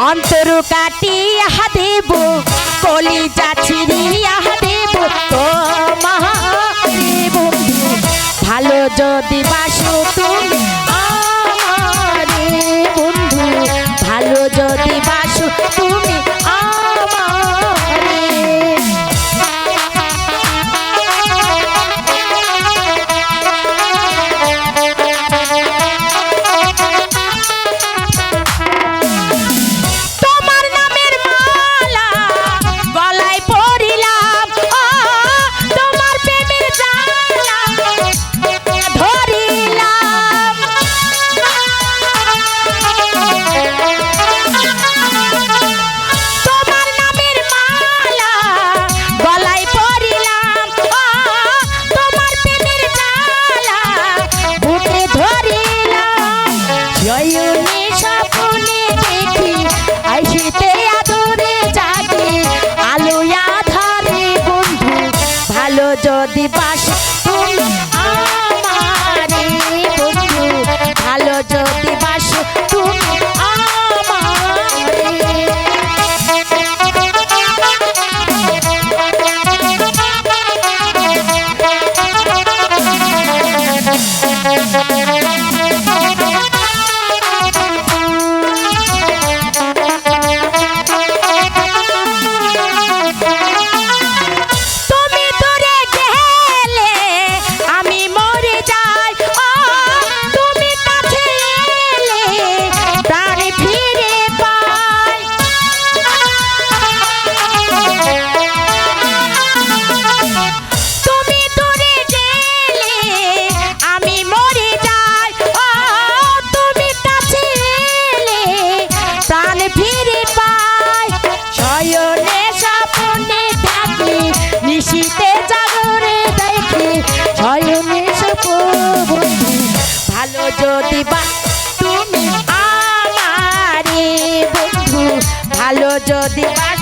অন্তর কাটি দেব কলি ছিড়িয়া দেব জয়নে ফিরে পাই। শয়নে থাকি, নিশিতে জাগরে দেখি। শয়নে ভালো যদি বা তুমি আমারে বন্ধু, ভালো যদি বা